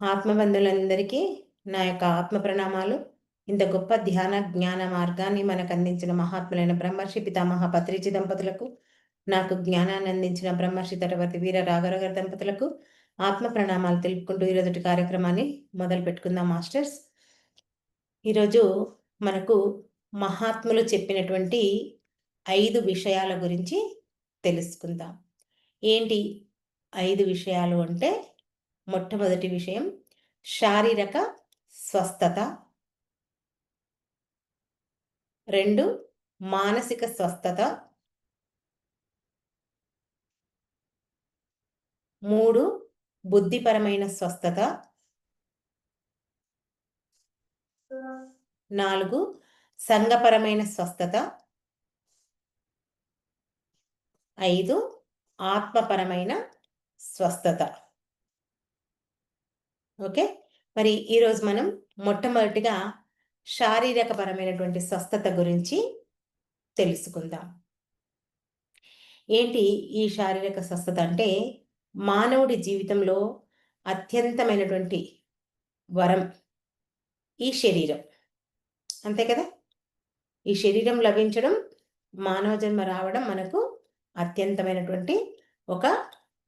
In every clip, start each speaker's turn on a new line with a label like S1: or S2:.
S1: ఆత్మబంధులందరికీ నా యొక్క ఆత్మ ప్రణామాలు ఇంత గొప్ప ధ్యాన జ్ఞాన మార్గాన్ని మనకు అందించిన మహాత్ములైన బ్రహ్మర్షి పితామహ పత్రిజి దంపతులకు నాకు జ్ఞానాన్ని అందించిన బ్రహ్మర్షి తటవర్తి వీర రాఘరగర్ దంపతులకు ఆత్మ ప్రణామాలు తెలుపుకుంటూ ఈరోజు కార్యక్రమాన్ని మొదలు పెట్టుకుందాం మాస్టర్స్. ఈరోజు మనకు మహాత్ములు చెప్పినటువంటి ఐదు విషయాల గురించి తెలుసుకుందాం. ఏంటి ఐదు విషయాలు అంటే మొట్టమొదటి విషయం శారీరక స్వస్థత. రెండు మానసిక స్వస్థత. మూడు బుద్ధిపరమైన స్వస్థత. నాలుగు సంఘపరమైన స్వస్థత. ఐదు ఆత్మపరమైన స్వస్థత. ఓకే? మరి ఈరోజు మనం మొట్టమొదటిగా శారీరకపరమైనటువంటి స్వస్థత గురించి తెలుసుకుందాం. ఏంటి ఈ శారీరక స్వస్థత అంటే మానవుడి జీవితంలో అత్యంతమైనటువంటి వరం ఈ శరీరం. అంతే కదా? ఈ శరీరం లభించడం మానవ జన్మ రావడం మనకు అత్యంతమైనటువంటి ఒక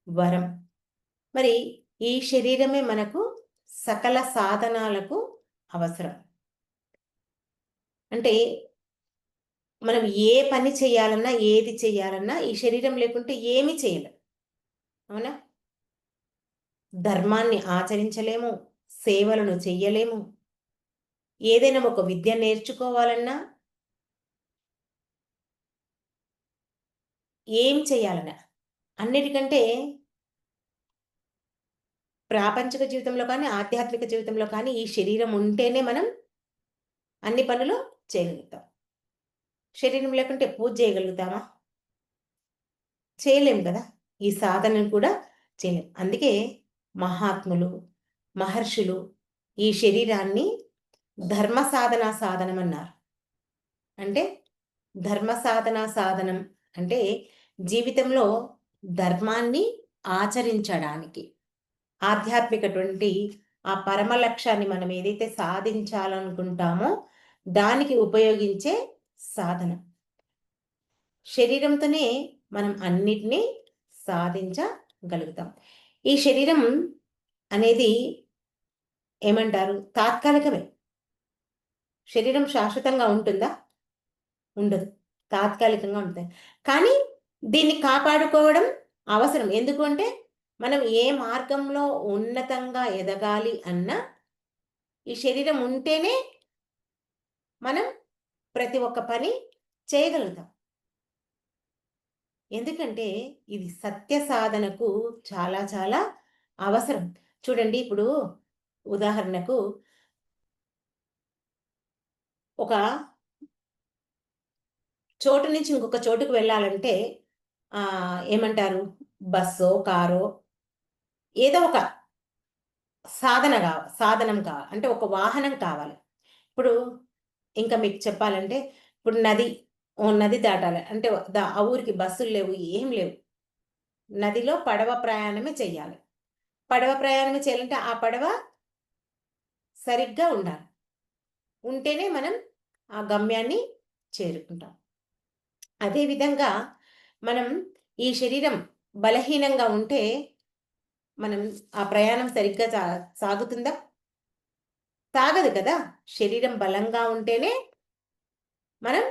S1: వరం. మరి ఈ శరీరమే మనకు సకల సాధనాలకు అవసరం. అంటే మనం ఏ పని చేయాలన్నా ఏది చేయాలన్నా ఈ శరీరం లేకుంటే ఏమి చేయలేం. అవునా? ధర్మాన్ని ఆచరించలేము సేవలను చెయ్యలేము. ఏదైనా ఒక విద్య నేర్చుకోవాలన్నా ఏం చేయాలన్నా అన్నిటికంటే ప్రాపంచిక జీవితంలో కానీ ఆధ్యాత్మిక జీవితంలో కానీ ఈ శరీరం ఉంటేనే మనం అన్ని పనులు చేయగలుగుతాం. శరీరం లేకుంటే పూజ చేయగలుగుతామా? చేయలేం కదా? ఈ సాధనను కూడా చేయలేం. అందుకే మహాత్ములు మహర్షులు ఈ శరీరాన్ని ధర్మ సాధన సాధనం అన్నారు. అంటే ధర్మ సాధన సాధనం అంటే జీవితంలో ధర్మాన్ని ఆచరించడానికి. ఆధ్యాత్మికటువంటి ఆ పరమ లక్ష్యాన్ని మనం ఏదైతే సాధించాలనుకుంటామో దానికి ఉపయోగించే సాధన. శరీరంతోనే మనం అన్నిటినీ సాధించగలుగుతాం. ఈ శరీరం అనేది ఏమంటారు? తాత్కాలికమే. శరీరం శాశ్వతంగా ఉంటుందా? ఉండదు. తాత్కాలికంగా ఉంటుంది. కానీ దీన్ని కాపాడుకోవడం అవసరం. ఎందుకంటే మనం ఏ మార్గంలో ఉన్నతంగా ఎదగాలి అన్న ఈ శరీరం ఉంటేనే మనం ప్రతి ఒక్క పని చేయగలుగుతాం. ఎందుకంటే ఇది సత్య సాధనకు చాలా చాలా అవసరం. చూడండి ఇప్పుడు ఉదాహరణకు ఒక చోటు నుంచి ఇంకొక చోటుకు వెళ్ళాలంటే ఏమంటారు? బస్సో కారో ఏదో ఒక సాధన కావాలి సాధనం కావాలి అంటే ఒక వాహనం కావాలి. ఇప్పుడు ఇంకా మీకు చెప్పాలంటే ఇప్పుడు నది ఓ నది దాటాలి. అంటే ఆ ఊరికి బస్సులు లేవు ఏం లేవు. నదిలో పడవ ప్రయాణమే చెయ్యాలి. పడవ ప్రయాణమే చేయాలంటే ఆ పడవ సరిగ్గా ఉండాలి. ఉంటేనే మనం ఆ గమ్యాన్ని చేరుకుంటాం. అదేవిధంగా మనం ఈ శరీరం బలహీనంగా ఉంటే మనం ఆ ప్రయాణం సరిగ్గా సా సాగుతుందా? సాగదు కదా. శరీరం బలంగా ఉంటేనే మనం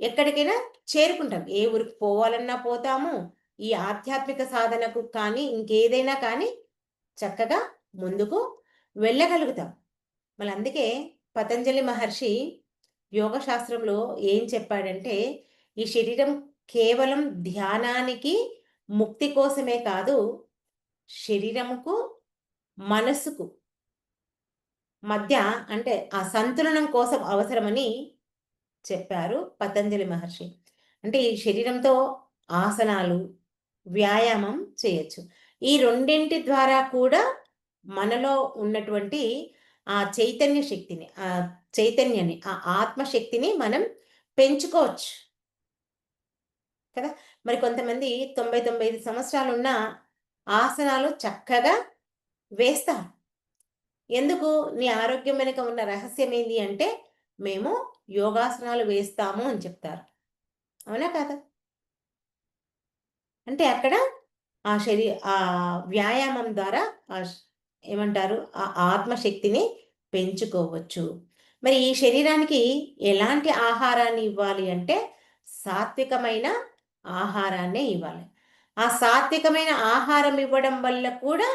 S1: ఎక్కడికైనా చేరుకుంటాం. ఏ ఊరికి పోవాలన్నా పోతాము. ఈ ఆధ్యాత్మిక సాధనకు కానీ ఇంకేదైనా కానీ చక్కగా ముందుకు వెళ్ళగలుగుతాం. మళ్ళీ అందుకే పతంజలి మహర్షి యోగ శాస్త్రంలో ఏం చెప్పాడంటే ఈ శరీరం కేవలం ధ్యానానికి ముక్తి కోసమే కాదు శరీరముకు మనసుకు మధ్య అంటే ఆ సంతులనం కోసం అవసరమని చెప్పారు పతంజలి మహర్షి. అంటే ఈ శరీరంతో ఆసనాలు వ్యాయామం చేయొచ్చు. ఈ రెండింటి ద్వారా కూడా మనలో ఉన్నటువంటి ఆ చైతన్య శక్తిని ఆ చైతన్యాన్ని ఆ ఆత్మశక్తిని మనం పెంచుకోవచ్చు. కదా? మరి కొంతమంది తొంభై తొంభై ఐదు సంవత్సరాలు ఉన్న ఆసనాలు చక్కగా వేస్తారు ఎందుకు? నీ ఆరోగ్యం వెనుక ఉన్న రహస్యం ఏంటి అంటే మేము యోగాసనాలు వేస్తాము అని చెప్తారు. అవునా కాదా? అంటే అక్కడ ఆ శరీ ఆ వ్యాయామం ద్వారా ఆ ఏమంటారు? ఆ ఆత్మశక్తిని పెంచుకోవచ్చు. మరి ఈ శరీరానికి ఎలాంటి ఆహారాన్ని ఇవ్వాలి అంటే సాత్వికమైన ఆహారాన్నే ఇవ్వాలి. ఆ సాత్వికమైన ఆహారం ఇవ్వడం వల్ల కూడా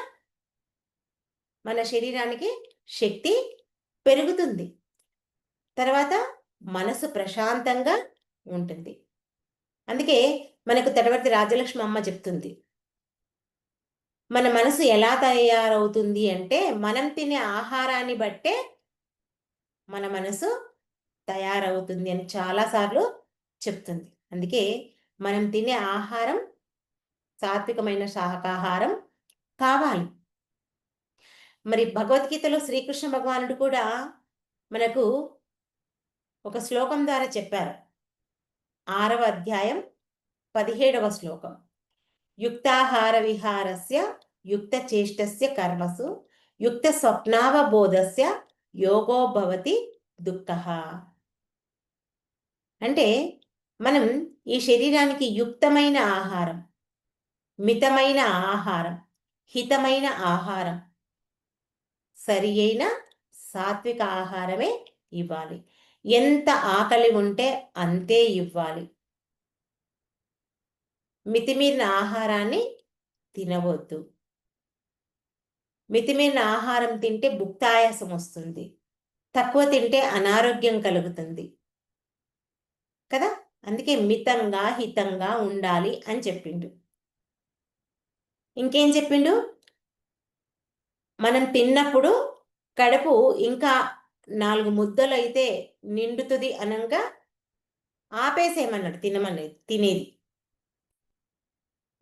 S1: మన శరీరానికి శక్తి పెరుగుతుంది. తర్వాత మనసు ప్రశాంతంగా ఉంటుంది. అందుకే మనకు తడవర్తి రాజలక్ష్మి అమ్మ చెప్తుంది. మన మనసు ఎలా తయారవుతుంది అంటే మనం తినే ఆహారాన్ని బట్టే మన మనసు తయారవుతుంది అని చాలాసార్లు చెప్తుంది. అందుకే మనం తినే ఆహారం సాత్వికమైన శాకాహారం కావాలి. మరి భగవద్గీతలో శ్రీకృష్ణ భగవానుడు కూడా మనకు ఒక శ్లోకం ద్వారా చెప్పారు. ఆరవ అధ్యాయం పదిహేడవ శ్లోకం. యుక్తాహార విహారస్య యుక్త చేష్టస్య కర్మసు యుక్త స్వప్నావబోధస్య యోగో భవతి దుఃఖ. అంటే మనం ఈ శరీరానికి యుక్తమైన ఆహారం మితమైన ఆహారం హితమైన ఆహారం. సరి అయిన సాత్విక ఆహారమే ఇవ్వాలి. ఎంత ఆకలి ఉంటే అంతే ఇవ్వాలి. మితిమీరిన ఆహారాన్ని తినవద్దు. మితిమీరిన ఆహారం తింటే భుక్తాయాసం వస్తుంది. తక్కువ తింటే అనారోగ్యం కలుగుతుంది. కదా? అందుకే మితంగా హితంగా ఉండాలి అని చెప్పిండు. ఇంకేం చెప్పిండు? మనం తిన్నప్పుడు కడుపు ఇంకా నాలుగు ముద్దలు అయితే నిండుతుంది అనగా ఆపేసేయమన్నాడు తినమన్నది తినేది.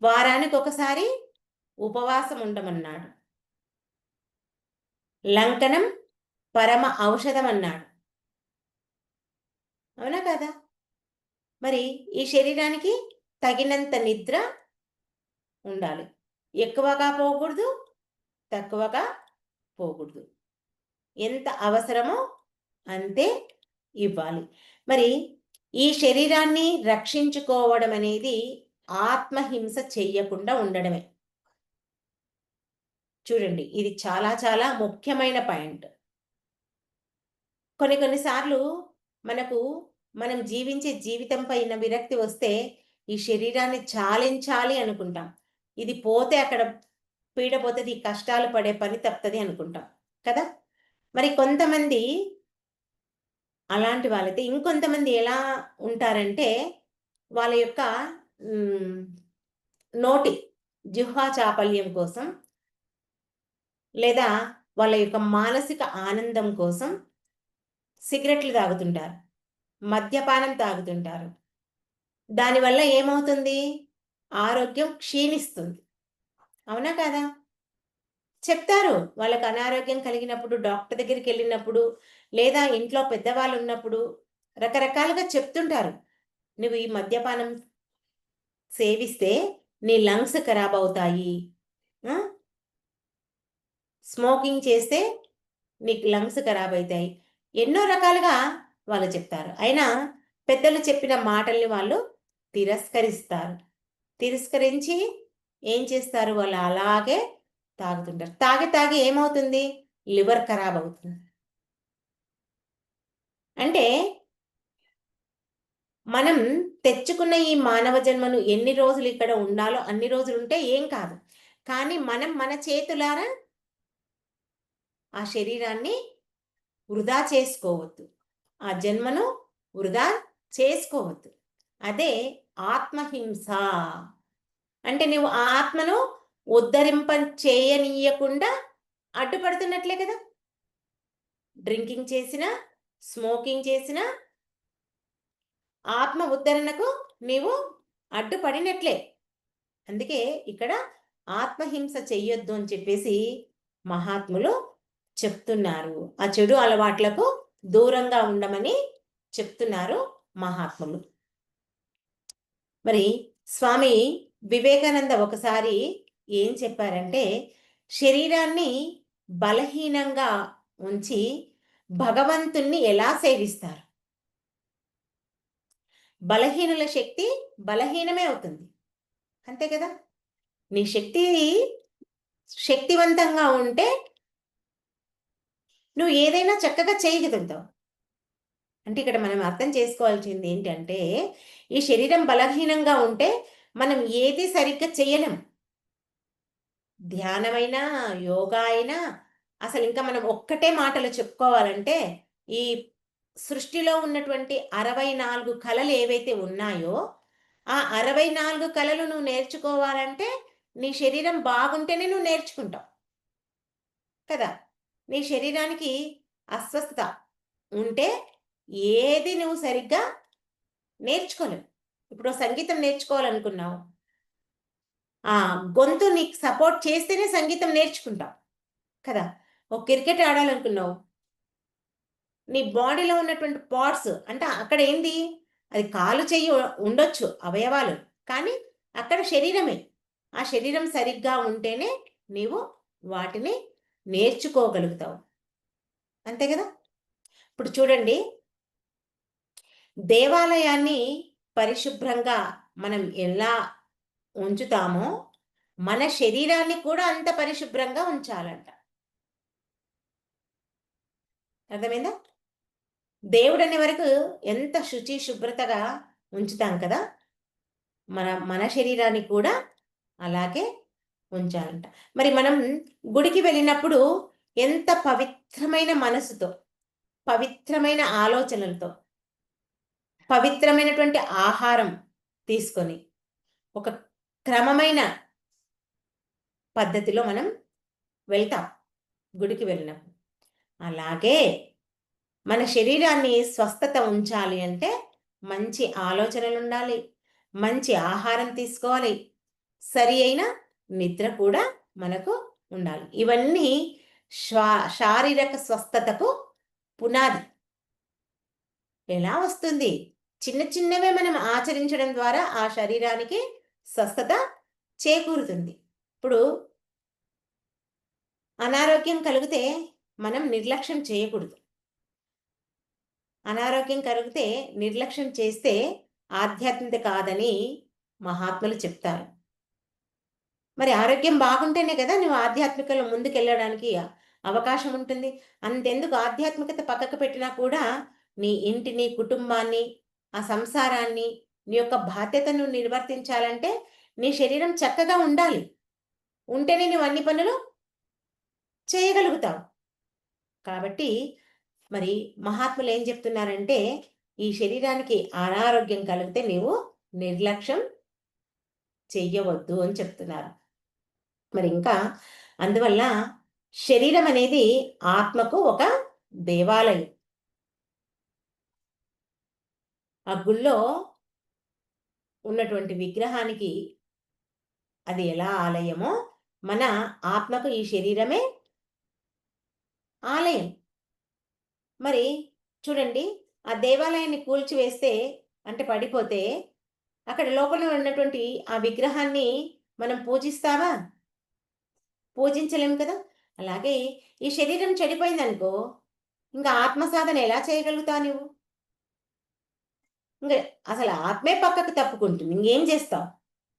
S1: వారానికి ఒకసారి ఉపవాసం ఉండమన్నాడు లంకనం పరమ ఔషధం అన్నాడు అవునా కదా? మరి ఈ శరీరానికి తగినంత నిద్ర ఉండాలి. ఎక్కువగా పోకూడదు తక్కువగా పోకూడదు. ఎంత అవసరమో అంతే ఇవ్వాలి. మరి ఈ శరీరాన్ని రక్షించుకోవడం అనేది ఆత్మహింస చెయ్యకుండా ఉండడమే. చూడండి ఇది చాలా చాలా ముఖ్యమైన పాయింట్. కొన్ని కొన్నిసార్లు మనకు మనం జీవించే జీవితం పైన విరక్తి వస్తే ఈ శరీరాన్ని చాలించాలి అనుకుంటాం. ఇది పోతే అక్కడ పీడ పోతుంది కష్టాలు పడే పని తప్పుతుంది అనుకుంటాం కదా? మరి కొంతమంది అలాంటి వాళ్ళైతే ఇంకొంతమంది ఎలా ఉంటారంటే వాళ్ళ యొక్క నోటి జిహ్వా చాపల్యం కోసం లేదా వాళ్ళ యొక్క మానసిక ఆనందం కోసం సిగరెట్లు తాగుతుంటారు మద్యపానం తాగుతుంటారు. దానివల్ల ఏమవుతుంది? ఆరోగ్యం క్షీణిస్తుంది. అవునా కదా? చెప్తారు వాళ్ళకి అనారోగ్యం కలిగినప్పుడు డాక్టర్ దగ్గరికి వెళ్ళినప్పుడు లేదా ఇంట్లో పెద్దవాళ్ళు ఉన్నప్పుడు రకరకాలుగా చెప్తుంటారు. నువ్వు ఈ మద్యపానం సేవిస్తే నీ లంగ్స్ ఖరాబ్ అవుతాయి. స్మోకింగ్ చేస్తే నీకు లంగ్స్ ఖరాబ్ అవుతాయి ఎన్నో రకాలుగా వాళ్ళు చెప్తారు. అయినా పెద్దలు చెప్పిన మాటల్ని వాళ్ళు తిరస్కరిస్తారు. తిరస్కరించి ఏం చేస్తారు? వాళ్ళు అలాగే తాగుతుంటారు. తాగి తాగి ఏమవుతుంది? లివర్ ఖరాబ్ అవుతుంది. అంటే మనం తెచ్చుకున్న ఈ మానవ జన్మను ఎన్ని రోజులు ఇక్కడ ఉండాలో అన్ని రోజులు ఉంటే ఏం కాదు. కానీ మనం మన చేతులారా ఆ శరీరాన్ని వృధా చేసుకోవద్దు. ఆ జన్మను వృధా చేసుకోవద్దు. అదే ఆత్మహింస. అంటే నువ్వు ఆ ఆత్మను ఉద్ధరింప చేయనీయకుండా అడ్డుపడుతున్నట్లే కదా. డ్రింకింగ్ చేసిన స్మోకింగ్ చేసిన ఆత్మ ఉద్ధరణకు నీవు అడ్డుపడినట్లే. అందుకే ఇక్కడ ఆత్మహింస చెయ్యొద్దు అని చెప్పేసి మహాత్ములు చెప్తున్నారు. ఆ చెడు అలవాట్లకు దూరంగా ఉండమని చెప్తున్నారు మహాత్ములు. మరి స్వామి వివేకానంద ఒకసారి ఏం చెప్పారంటే శరీరాన్ని బలహీనంగా ఉంచి భగవంతుణ్ణి ఎలా సేవిస్తారు? బలహీనుల శక్తి బలహీనమే అవుతుంది. అంతే కదా? నీ శక్తి శక్తివంతంగా ఉంటే నువ్వు ఏదైనా చక్కగా చేయగలుగుతావు. అంటే ఇక్కడ మనం అర్థం చేసుకోవాల్సింది ఏంటంటే ఈ శరీరం బలహీనంగా ఉంటే మనం ఏది సరిగ్గా చేయలేం ధ్యానమైనా యోగా అయినా అసలు ఇంకా మనం ఒక్కటే మాటలు చెప్పుకోవాలంటే ఈ సృష్టిలో ఉన్నటువంటి అరవై నాలుగు కళలు ఏవైతే ఉన్నాయో ఆ అరవై నాలుగు కళలు నువ్వు నేర్చుకోవాలంటే నీ శరీరం బాగుంటేనే నువ్వు నేర్చుకుంటావు. కదా? నీ శరీరానికి అస్వస్థత ఉంటే ఏది నువ్వు సరిగ్గా నేర్చుకోలేవు ఇప్పుడు సంగీతం నేర్చుకోవాలనుకున్నావు. ఆ గొంతు నీకు సపోర్ట్ చేస్తేనే సంగీతం నేర్చుకుంటావు. కదా? ఒక క్రికెట్ ఆడాలనుకున్నావు. నీ బాడీలో ఉన్నటువంటి పార్ట్స్ అంటే అక్కడ ఏంది? అది కాలు చెయ్యి ఉండొచ్చు అవయవాలు. కానీ అక్కడ శరీరమే. ఆ శరీరం సరిగ్గా ఉంటేనే నీవు వాటిని నేర్చుకోగలుగుతావు. అంతే కదా? ఇప్పుడు చూడండి దేవాలయాన్ని పరిశుభ్రంగా మనం ఎలా ఉంచుతామో మన శరీరాన్ని కూడా అంత పరిశుభ్రంగా ఉంచాలంట. అర్థమైందా? దేవుడు అనే వరకు ఎంత శుచి శుభ్రతగా ఉంచుతాం కదా మన మన శరీరాన్ని కూడా అలాగే ఉంచాలంట. మరి మనం గుడికి వెళ్ళినప్పుడు ఎంత పవిత్రమైన మనసుతో పవిత్రమైన ఆలోచనలతో పవిత్రమైనటువంటి ఆహారం తీసుకొని ఒక క్రమమైన పద్ధతిలో మనం వెళ్తాం గుడికి వెళ్ళినప్పుడు. అలాగే మన శరీరాన్ని స్వస్థత ఉంచాలి అంటే మంచి ఆలోచనలు ఉండాలి మంచి ఆహారం తీసుకోవాలి సరి అయిన నిద్ర కూడా మనకు ఉండాలి. ఇవన్నీ శ్వా శారీరక స్వస్థతకు పునాది. ఎలా వస్తుంది? చిన్న చిన్నవే మనం ఆచరించడం ద్వారా ఆ శరీరానికి స్వస్థత చేకూరుతుంది. ఇప్పుడు అనారోగ్యం కలిగితే మనం నిర్లక్ష్యం చేయకూడదు. అనారోగ్యం కలిగితే నిర్లక్ష్యం చేస్తే ఆధ్యాత్మికత కాదని మహాత్ములు చెప్తారు. మరి ఆరోగ్యం బాగుంటేనే కదా నువ్వు ఆధ్యాత్మికలో ముందుకెళ్ళడానికి అవకాశం ఉంటుంది. అంతెందుకు? ఆధ్యాత్మికత పక్కకు పెట్టినా కూడా నీ ఇంటిని కుటుంబాన్ని ఆ సంసారాన్ని నీ యొక్క బాధ్యతను నిర్వర్తించాలంటే నీ శరీరం చక్కగా ఉండాలి. ఉంటేనే నువ్వు అన్ని పనులు చేయగలుగుతావు. కాబట్టి మరి మహాత్ములు ఏం చెప్తున్నారంటే ఈ శరీరానికి అనారోగ్యం కలిగితే నీవు నిర్లక్ష్యం చెయ్యవద్దు అని చెప్తున్నారు. మరి ఇంకా అందువల్ల శరీరం అనేది ఆత్మకు ఒక దేవాలయం. ఆ గుళ్ళో ఉన్నటువంటి విగ్రహానికి అది ఎలా ఆలయమో మన ఆత్మకు ఈ శరీరమే ఆలయం. మరి చూడండి ఆ దేవాలయాన్ని కూల్చివేస్తే అంటే పడిపోతే అక్కడ లోపల ఉన్నటువంటి ఆ విగ్రహాన్ని మనం పూజిస్తావా? పూజించలేము కదా? అలాగే ఈ శరీరం చెడిపోయిందనుకో ఇంకా ఆత్మ సాధన ఎలా చేయగలుగుతావు నువ్వు? ఇంకా అసలు ఆత్మే పక్కకు తప్పుకుంటుంది. ఇంకేం చేస్తావు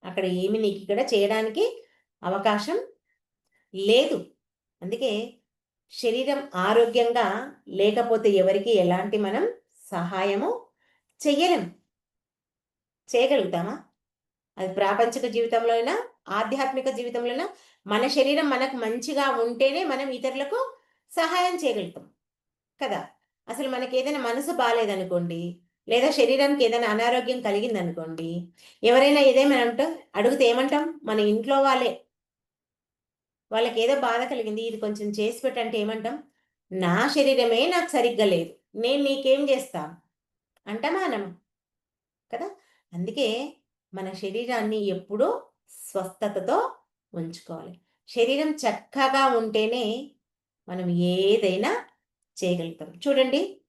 S1: అక్కడ ఏమి నీకు ఇక్కడ చేయడానికి అవకాశం లేదు. అందుకే శరీరం ఆరోగ్యంగా లేకపోతే ఎవరికి ఎలాంటి మనం సహాయము చెయ్యలేం. చేయగలుగుతామా? అది ప్రాపంచిక జీవితంలో అయినా ఆధ్యాత్మిక జీవితంలో అయినా మన శరీరం మనకు మంచిగా ఉంటేనే మనం ఇతరులకు సహాయం చేయగలుగుతాం. కదా? అసలు మనకి ఏదైనా మనసు బాగాలేదనుకోండి లేదా శరీరానికి ఏదైనా అనారోగ్యం కలిగిందనుకోండి ఎవరైనా ఏదేమైనా అంటే అడిగితే ఏమంటాం? మన ఇంట్లో వాళ్ళే. వాళ్ళకి ఏదో బాధ కలిగింది ఇది కొంచెం చేసి పెట్టంటే ఏమంటాం? నా శరీరమే నాకు సరిగ్గా లేదు. నేను నీకేం చేస్తా? అంటామా మనం. కదా? అందుకే మన శరీరాన్ని ఎప్పుడూ స్వస్థతతో ఉంచుకోవాలి. శరీరం చక్కగా ఉంటేనే మనం ఏదైనా చేయగలుగుతాం. చూడండి.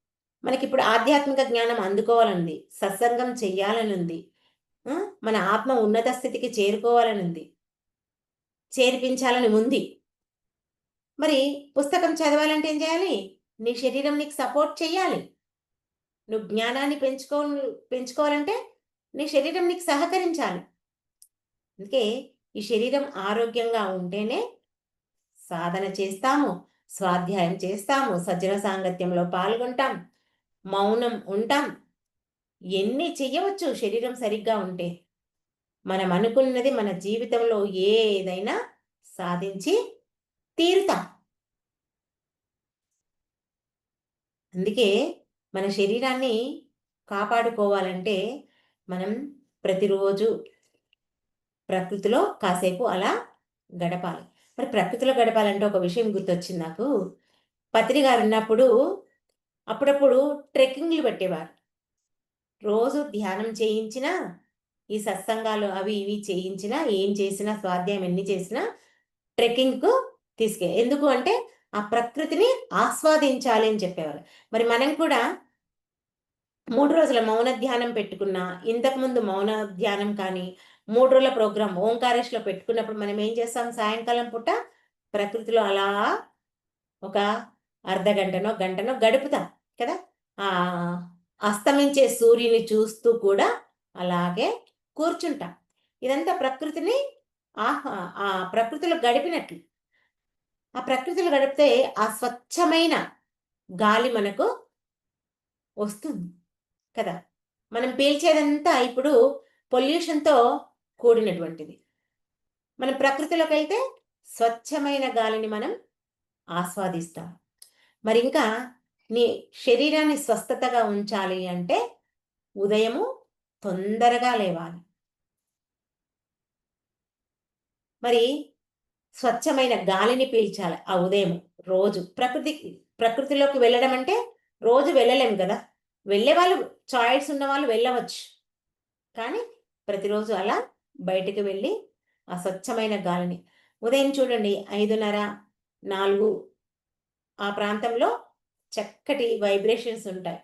S1: మనకి ఇప్పుడు ఆధ్యాత్మిక జ్ఞానం అందుకోవాలనుంది సత్సంగం చెయ్యాలని ఉంది మన ఆత్మ ఉన్నత స్థితికి చేరుకోవాలని ఉంది చేర్పించాలని ఉంది. మరి పుస్తకం చదవాలంటే ఏం చేయాలి? నీ శరీరం నీకు సపోర్ట్ చేయాలి నువ్వు జ్ఞానాన్ని పెంచుకో పెంచుకోవాలంటే నీ శరీరం నీకు సహకరించాలి. అందుకే ఈ శరీరం ఆరోగ్యంగా ఉంటేనే సాధన చేస్తాము స్వాధ్యాయం చేస్తాము సజ్జన సాంగత్యంలో పాల్గొంటాం. మౌనం ఉంటాం. ఎన్ని చెయ్యవచ్చు శరీరం సరిగ్గా ఉంటే? మనం అనుకున్నది మన జీవితంలో ఏదైనా సాధించి తీరుతాం. అందుకే మన శరీరాన్ని కాపాడుకోవాలంటే మనం ప్రతిరోజు ప్రకృతిలో కాసేపు అలా గడపాలి. మరి ప్రకృతిలో గడపాలంటే ఒక విషయం గుర్తొచ్చింది నాకు. పత్రి గారు ఉన్నప్పుడు అప్పుడప్పుడు ట్రెక్కింగ్లు పెట్టేవారు. రోజు ధ్యానం చేయించినా ఈ సత్సంగాలు అవి ఇవి చేయించినా ఏం చేసినా స్వాధ్యాయం ఎన్ని చేసినా ట్రెక్కింగ్కు తీసుకె ఎందుకు అంటే ఆ ప్రకృతిని ఆస్వాదించాలి అని చెప్పేవారు. మరి మనం కూడా మూడు రోజుల మౌన ధ్యానం పెట్టుకున్నా ఇంతకుముందు మౌన ధ్యానం కానీ మూడు రోజుల ప్రోగ్రాం ఓంకారేష్లో పెట్టుకున్నప్పుడు మనం ఏం చేస్తాం? సాయంకాలం పూట ప్రకృతిలో అలా ఒక అర్ధ గంటనో గంటనో గడుపుతాం కదా? ఆ అస్తమించే సూర్యుని చూస్తూ కూడా అలాగే కూర్చుంటాం. ఇదంతా ప్రకృతిని ఆహా ఆ ప్రకృతిలో గడిపినట్లు. ఆ ప్రకృతిలో గడిపితే ఆ స్వచ్ఛమైన గాలి మనకు వస్తుంది కదా? మనం పీల్చేదంతా ఇప్పుడు పొల్యూషన్తో కూడినటువంటిది. మనం ప్రకృతిలోకి వెళ్తే స్వచ్ఛమైన గాలిని మనం ఆస్వాదిస్తాం. మరి ఇంకా నీ శరీరాన్ని స్వస్థతగా ఉంచాలి అంటే ఉదయము తొందరగా లేవాలి. మరి స్వచ్ఛమైన గాలిని పీల్చాలి ఆ ఉదయం రోజు. ప్రకృతికి ప్రకృతిలోకి వెళ్ళడం అంటే రోజు వెళ్ళలేము కదా. వెళ్ళే వాళ్ళు చాయిస్ ఉన్న వాళ్ళు వెళ్ళవచ్చు. కానీ ప్రతిరోజు అలా బయటికి వెళ్ళి ఆ స్వచ్ఛమైన గాలిని ఉదయం చూడండి ఐదున్నర నాలుగు ఆ ప్రాంతంలో చక్కటి వైబ్రేషన్స్ ఉంటాయి.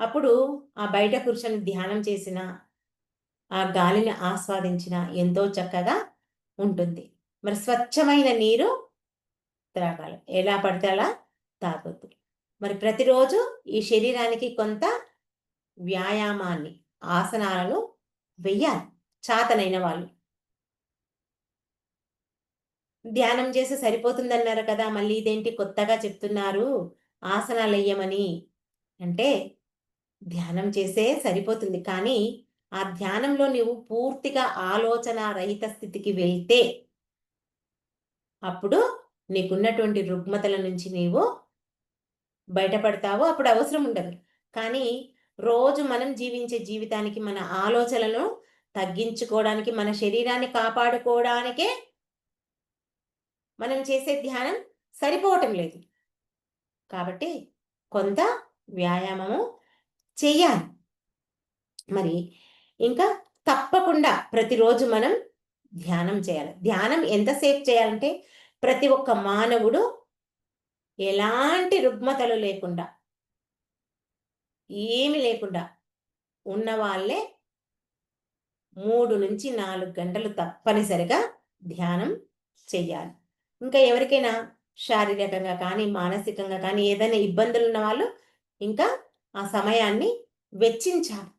S1: అప్పుడు ఆ బయట కూర్చొని ధ్యానం చేసిన ఆ గాలిని ఆస్వాదించిన ఎంతో చక్కగా ఉంటుంది. మరి స్వచ్ఛమైన నీరు త్రాగాలి. ఎలా పడితే అలా తాగొద్దు. మరి ప్రతిరోజు ఈ శరీరానికి కొంత వ్యాయామాన్ని ఆసనాలను వెయ్యాలి. చాతనైన వాళ్ళు. ధ్యానం చేసి సరిపోతుందన్నారు కదా మళ్ళీ ఇదేంటి కొత్తగా చెప్తున్నారు? ఆసనాలు వేయమని. అంటే ధ్యానం చేసే సరిపోతుంది. కానీ ఆ ధ్యానంలో నీవు పూర్తిగా ఆలోచన రహిత స్థితికి వెళ్తే అప్పుడు నీకున్నటువంటి రుగ్మతల నుంచి నీవు బయటపడతావు. అప్పుడు అవసరం ఉండదు. కానీ రోజు మనం జీవించే జీవితానికి మన ఆలోచనలను తగ్గించుకోవడానికి మన శరీరాన్ని కాపాడుకోవడానికే మనం చేసే ధ్యానం సరిపోవటం లేదు. కాబట్టి కొంత వ్యాయామము చెయ్యాలి మరి ఇంకా తప్పకుండా ప్రతిరోజు మనం ధ్యానం చేయాలి. ధ్యానం ఎంతసేపు చేయాలంటే ప్రతి ఒక్క మానవుడు ఎలాంటి రుగ్మతలు లేకుండా ఏమి లేకుండా ఉన్న వాళ్ళే మూడు నుంచి నాలుగు గంటలు తప్పనిసరిగా ధ్యానం చెయ్యాలి ఇంకా ఎవరికైనా శారీరకంగా కానీ మానసికంగా కానీ ఏదైనా ఇబ్బందులు ఉన్న వాళ్ళు ఇంకా ఆ సమయాన్ని వెచ్చించాలి.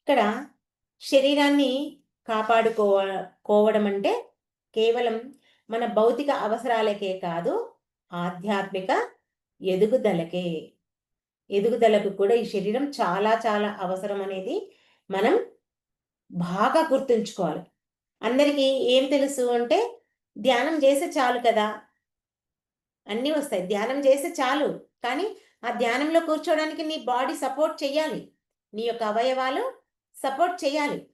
S1: ఇక్కడ శరీరాన్ని కాపాడుకోవడం అంటే కేవలం మన భౌతిక అవసరాలకే కాదు ఆధ్యాత్మిక ఎదుగుదలకే. ఎదుగుదలకు కూడా ఈ శరీరం చాలా చాలా అవసరం అనేది మనం బాగా గుర్తుంచుకోవాలి. అందరికీ ఏం తెలుసు అంటే ధ్యానం చేస్తే చాలు కదా. అన్నీ వస్తాయి. ధ్యానం చేస్తే చాలు. కానీ ఆ ధ్యానంలో కూర్చోవడానికి నీ బాడీ సపోర్ట్ చేయాలి నీ యొక్క అవయవాలు సపోర్ట్ చేయాలి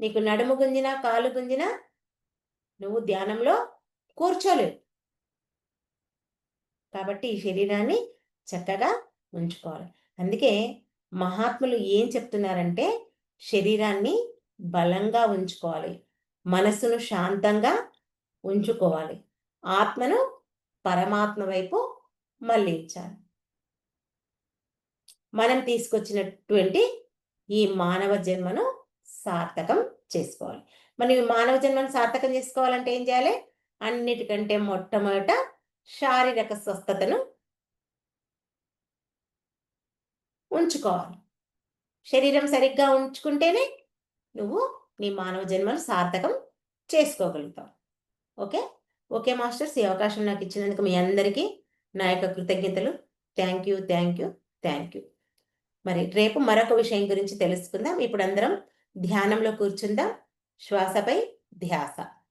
S1: నీకు నడుము గుంజినా కాలు గుంజినా నువ్వు ధ్యానంలో కూర్చోలేవు. కాబట్టి ఈ శరీరాన్ని చక్కగా ఉంచుకోవాలి. అందుకే మహాత్ములు ఏం చెప్తున్నారంటే శరీరాన్ని బలంగా ఉంచుకోవాలి. మనసును శాంతంగా ఉంచుకోవాలి. ఆత్మను పరమాత్మ వైపు మళ్ళించాలి. మనం తీసుకొచ్చినటువంటి ఈ మానవ జన్మను సార్థకం చేసుకోవాలి. మరి మానవ జన్మను సార్థకం చేసుకోవాలంటే ఏం చేయాలి? అన్నిటికంటే మొట్టమొదట శారీరక స్వస్థతను ఉంచుకోవాలి. శరీరం సరిగ్గా ఉంచుకుంటేనే నువ్వు నీ మానవ జన్మను సార్థకం చేసుకోగలుగుతావు. ఓకే? ఓకే మాస్టర్స్ ఈ అవకాశం నాకు ఇచ్చినందుకు మీ అందరికీ నా యొక్క కృతజ్ఞతలు. Thank you thank you thank you. మరి రేపు మరొక విషయం గురించి తెలుసుకుందాం. ఇప్పుడు అందరం ధ్యానంలో కూర్చుందాం. శ్వాసపై ధ్యాస.